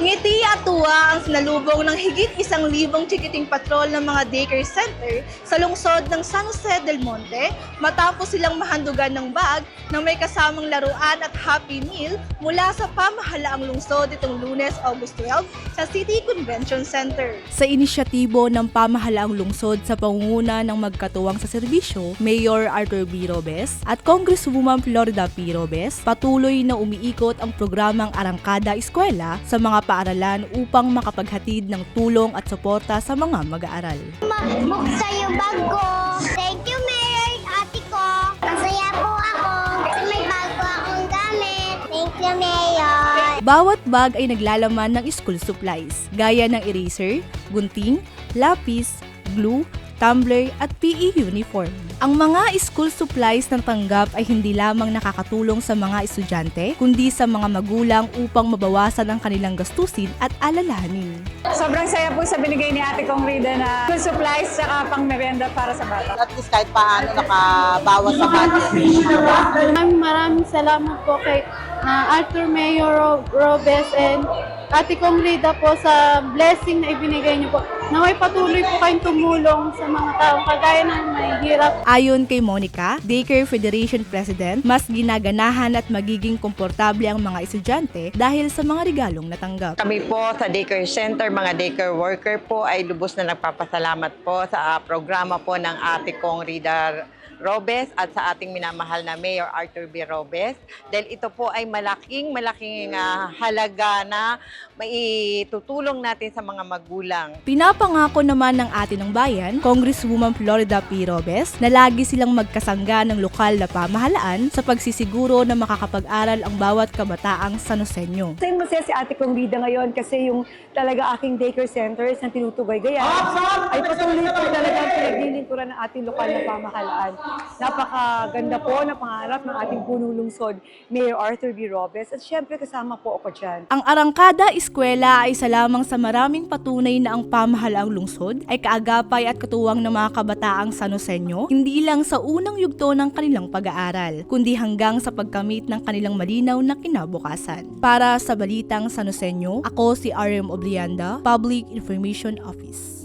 Ngiti at tuwa ang sinalubong ng higit isang libong tikiting patrol ng mga daycare center sa lungsod ng San Jose del Monte matapos silang mahandugan ng bag na may kasamang laruan at happy meal mula sa pamahalaang lungsod itong lunes, August 12 sa City Convention Center. Sa inisyatibo ng pamahalaang lungsod sa pangunguna ng magkatuwang sa serbisyo, Mayor Arthur B. Robes at Congresswoman Florida P. Robes, patuloy na umiikot ang programang Arangkada Eskwela sa mga paaralan upang makapaghatid ng tulong at suporta sa mga mag-aaral. Buksan yung bag ko. Thank you, Mayor, ate ko. Masaya po ako kasi may bago akong gamit. Thank you, Mayor. Bawat bag ay naglalaman ng school supplies, gaya ng eraser, gunting, lapis, glue, tumbler at PE uniform. Ang mga school supplies ng tanggap ay hindi lamang nakakatulong sa mga estudyante, kundi sa mga magulang upang mabawasan ang kanilang gastusin at alalahanin. Sobrang saya po sa binigay ni ate kong Rida na food supplies saka pang merienda para sa bata. at least kahit paano nakabawas sa budget. Maraming maraming salamat po kay ah, Arthur Mayor Ro- Robes and Ate Kong Rida po sa blessing na ibinigay niyo po. Naway patuloy po kayong tumulong sa mga taong kagaya ng mahihirap Ayon kay Monica, Daycare Federation President, mas ginaganahan at magiging komportable ang mga estudyante dahil sa mga regalong natanggap. Kami po sa daycare center, mga daycare worker po ay lubos na nagpapasalamat po sa programa po ng ate kong Rida Robes at sa ating minamahal na Mayor Arthur B. Robes. Dahil ito po ay malaking, malaking ah, halaga na maitutulong natin sa mga magulang. Pinapangako naman ng ate ng bayan, Congresswoman Florida P. Robes, na lagi silang magkasangga ng lokal na pamahalaan sa pagsisiguro na makakapag-aral ang bawat kabataang Sanosenyo. Masaya masaya si ate kong Rida ngayon kasi yung talaga aking daycare centers na tinutugay-gayan ay patuloy po talaga ang pinaglilingkuran ng ating lokal na pamahalaan. Napakaganda po na pangarap ng ating punong lungsod, Mayor Arthur B. Robes. At syempre kasama po ako dyan. Ang Arangkada Eskwela ay isa lamang sa maraming patunay na ang pamahalaang lungsod ay kaagapay at katuwang ng mga kabataang Sanosenyo, hindi lang sa unang yugto ng kanilang pag-aaral, kundi hanggang sa pagkamit ng kanilang malinaw na kinabukasan. Para sa Balitang Sanosenyo, ako si RM Oblianda, Public Information Office.